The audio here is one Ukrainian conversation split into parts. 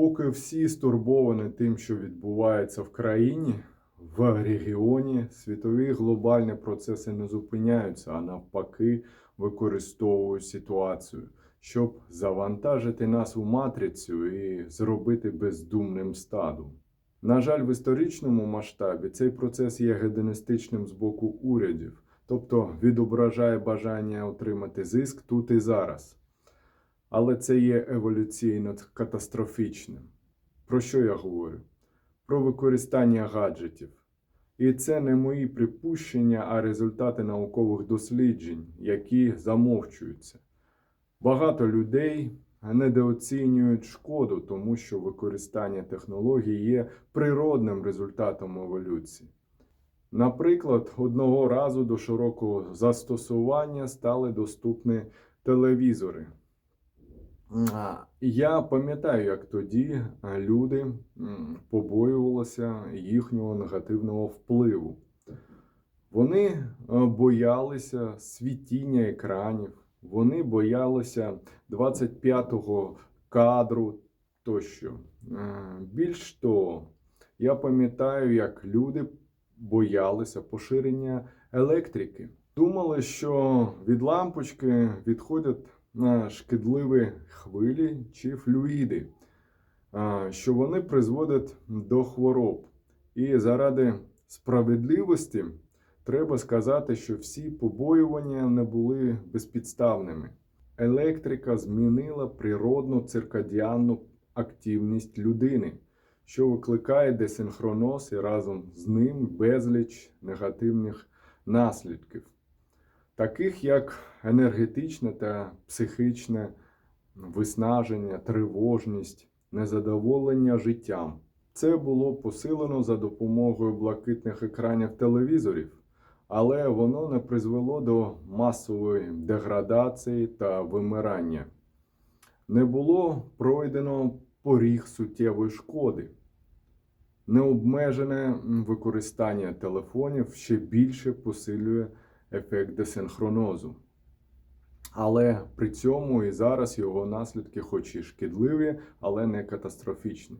Поки всі стурбовані тим, що відбувається в країні, в регіоні, світові глобальні процеси не зупиняються, а навпаки, використовують ситуацію, щоб завантажити нас у матрицю і зробити бездумним стадом. На жаль, в історичному масштабі цей процес є гедоністичним з боку урядів, тобто відображає бажання отримати зиск тут і зараз. Але це є еволюційно катастрофічним. Про що я говорю? Про використання гаджетів. І це не мої припущення, а результати наукових досліджень, які замовчуються. Багато людей недооцінюють шкоду, тому що використання технологій є природним результатом еволюції. Наприклад, одного разу до широкого застосування стали доступні телевізори. Я пам'ятаю, як тоді люди побоювалися їхнього негативного впливу. Вони боялися світіння екранів, вони боялися 25-го кадру тощо. Більш того, я пам'ятаю, як люди боялися поширення електрики. Думали, що від лампочки відходять на шкідливі хвилі чи флюїди, що вони призводять до хвороб. І заради справедливості треба сказати, що всі побоювання не були безпідставними. Електрика змінила природну циркадіанну активність людини, що викликає десинхроноз і разом з ним безліч негативних наслідків таких як енергетичне та психічне виснаження, тривожність, незадоволення життям. Це було посилено за допомогою блакитних екранів телевізорів, але воно не призвело до масової деградації та вимирання. Не було пройдено поріг суттєвої шкоди. Необмежене використання телефонів ще більше посилює ефект десинхронозу. Але при цьому і зараз його наслідки, хоч і шкідливі, але не катастрофічні.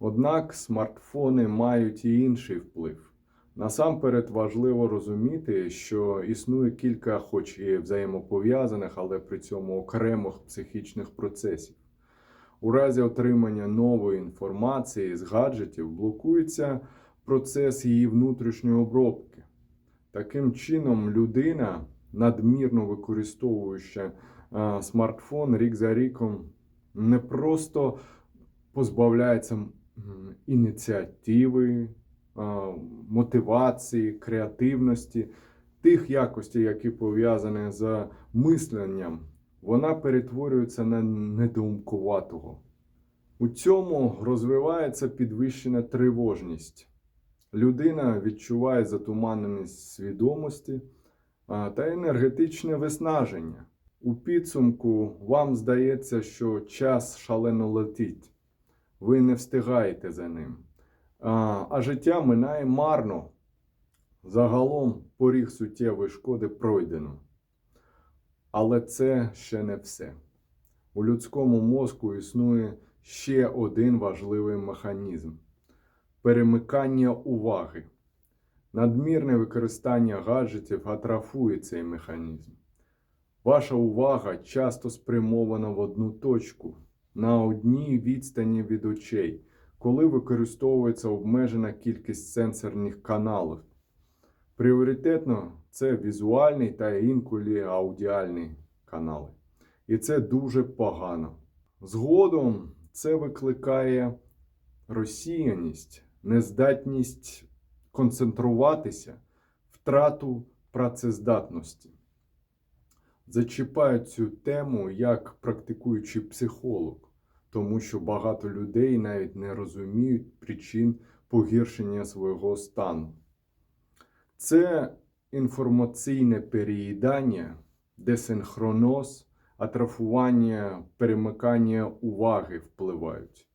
Однак смартфони мають і інший вплив. Насамперед важливо розуміти, що існує кілька, хоч і взаємопов'язаних, але при цьому окремих психічних процесів. У разі отримання нової інформації з гаджетів блокується процес її внутрішньої обробки. Таким чином, людина, надмірно використовуючи смартфон рік за ріком, не просто позбавляється ініціативи, мотивації, креативності, тих якостей, які пов'язані з мисленням, вона перетворюється на недоумкуватого. У цьому розвивається підвищена тривожність. Людина відчуває затуманеність свідомості та енергетичне виснаження. У підсумку вам здається, що час шалено летить, ви не встигаєте за ним, а, життя минає марно. Загалом поріг суттєвої шкоди пройдено. Але це ще не все. У людському мозку існує ще один важливий механізм перемикання уваги. Надмірне використання гаджетів атрафує цей механізм. Ваша увага часто спрямована в одну точку, на одній відстані від очей, коли використовується обмежена кількість сенсорних каналів. Пріоритетно це візуальний та інколи аудіальний канали. І це дуже погано. Згодом це викликає розсіяність, нездатність концентруватися, втрату працездатності. Зачіпаю цю тему як практикуючий психолог, тому що багато людей навіть не розуміють причин погіршення свого стану. Це інформаційне переїдання, десинхроноз, атрофування, перемикання уваги впливають.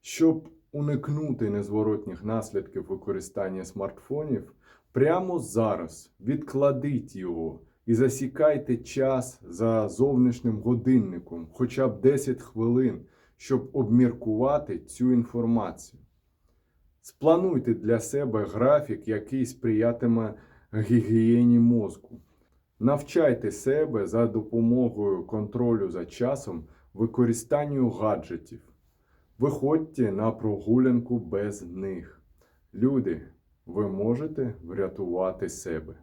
Щоб уникнути незворотніх наслідків використання смартфонів, прямо зараз відкладіть його і засікайте час за зовнішнім годинником, хоча б 10 хвилин, щоб обміркувати цю інформацію. Сплануйте для себе графік, який сприятиме гігієні мозку. Навчайте себе за допомогою контролю за часом використанню гаджетів. Виходьте на прогулянку без них. Люди, ви можете врятувати себе.